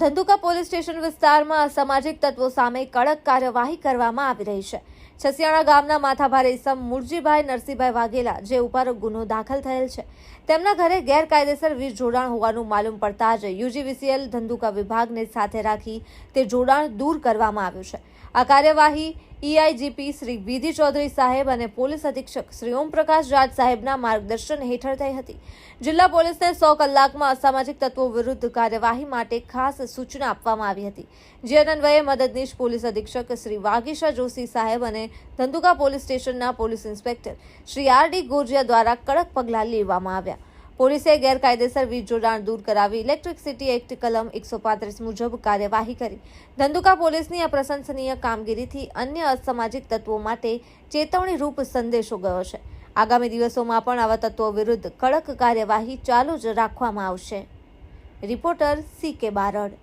Dhandhuka police station વિસ્તારમાં અસામાજિક તત્વો સામે કડક કાર્યવાહી કરવામાં આવી રહી છે. છસિયાણા ગામના માથાભારે ઇસમ મુરજીભાઈ નરસિંહભાઈ વાઘેલા, જે ઉપર ગુનો દાખલ થયેલ છે. તેમના ઘરે ગેરકાયદેસર વીજ જોડાણ હોવાનું માલુમ પડતા જ યુજીવીસીએલ ધંધુકા વિભાગને સાથે રાખી તે જોડાણ દૂર કરવામાં આવ્યું છે. આ કાર્યવાહી ઈઆઈજીપી શ્રી વિધિ ચૌધરી સાહેબ અને પોલીસ અધિક્ષક શ્રી ઓમપ્રકાશ રાજ સાહેબના માર્ગદર્શન હેઠળ થઈ હતી. જિલ્લા પોલીસને સો કલાકમાં અસામાજિક તત્વો વિરુદ્ધ કાર્યવાહી માટે ખાસ સૂચના આપવામાં આવી હતી. જે અન્વયે મદદનીશ પોલીસ અધિક્ષક શ્રી વાગીશા જોશી સાહેબ અને ધંધુકા પોલીસ સ્ટેશનના police inspector Shri R D Gorjiya દ્વારા કડક પગલાં લેવામાં આવ્યા. પોલીસે ગેરકાયદેસર વીજ જોડાણ દૂર કરાવી ઇલેક્ટ્રિસિટી એક્ટ કલમ એકસો પાંત્રીસ મુજબ કાર્યવાહી કરી. ધંધુકા પોલીસની આ પ્રશંસનીય કામગીરીથી અન્ય અસામાજિક તત્વો માટે ચેતવણી રૂપ સંદેશો ગયો છે. આગામી દિવસોમાં પણ આવા તત્વો વિરુદ્ધ કડક કાર્યવાહી ચાલુ જ રાખવામાં આવશે. રિપોર્ટર સી કે બારડ.